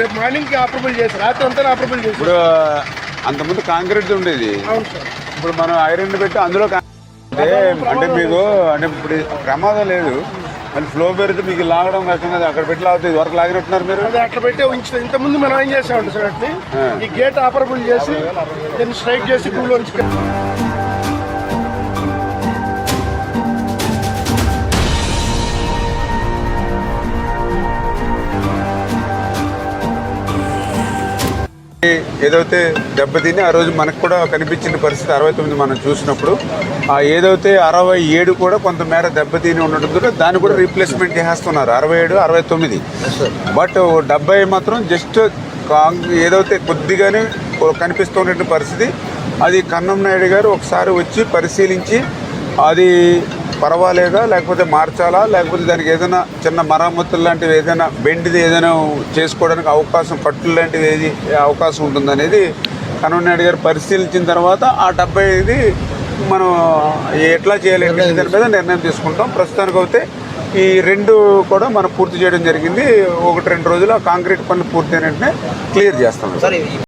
రేపు మార్నింగ్ చేసి రాత్రి అంతా చేసి ఇప్పుడు అంతకుముందు కాంక్రీట్ ఉండేది. ఇప్పుడు మనం ఐరన్ పెట్టి అందులో అంటే మీకు అంటే ఇప్పుడు ప్రమాదం లేదు. మళ్ళీ ఫ్లో పెరిగితే మీకు లాగడం కష్టం కదా. అక్కడ పెట్టి లాగుతుంది వరకు లాగినట్టున్నారు మీరు? అది అట్లా పెట్టే ఉంచుతాం ఇంత ముందు మనం ఏం చేసామంటే సార్ అట్ని? ఈ గేట్ ఆపరబుల్ చేసి దీన్ని స్ట్రైక్ చేసి టూ లోంచి ఏదైతే దెబ్బతిని ఆ రోజు మనకు కూడా కనిపించిన పరిస్థితి అరవై తొమ్మిది మనం చూసినప్పుడు ఆ ఏదైతే అరవై ఏడు కూడా కొంతమేర దెబ్బతిని ఉండటంతో దాన్ని కూడా రీప్లేస్మెంట్ చేస్తున్నారు. అరవై ఏడు అరవై తొమ్మిది. బట్ డెబ్బై మాత్రం జస్ట్ కాంగ్ ఏదైతే కొద్దిగానే కనిపిస్తున్నటువంటి పరిస్థితి అది కన్నం నాయుడు గారు ఒకసారి వచ్చి పరిశీలించి అది పర్వాలేదా? లేకపోతే మార్చాలా? లేకపోతే దానికి ఏదైనా చిన్న మరమ్మతులు లాంటివి ఏదైనా బెండిది ఏదైనా చేసుకోవడానికి అవకాశం కట్టులు లాంటిది ఏది అవకాశం ఉంటుందనేది కన్వనాయుడు గారు పరిశీలించిన తర్వాత ఆ డెబ్బై ఇది మనం ఎట్లా చేయాలి దాని మీద నిర్ణయం తీసుకుంటాం. ప్రస్తుతానికి అయితే ఈ రెండు కూడా మనం పూర్తి చేయడం జరిగింది. ఒకటి రెండు రోజులు ఆ కాంక్రీట్ పనులు పూర్తి అయిన వెంటనే క్లియర్ చేస్తాం. సార్.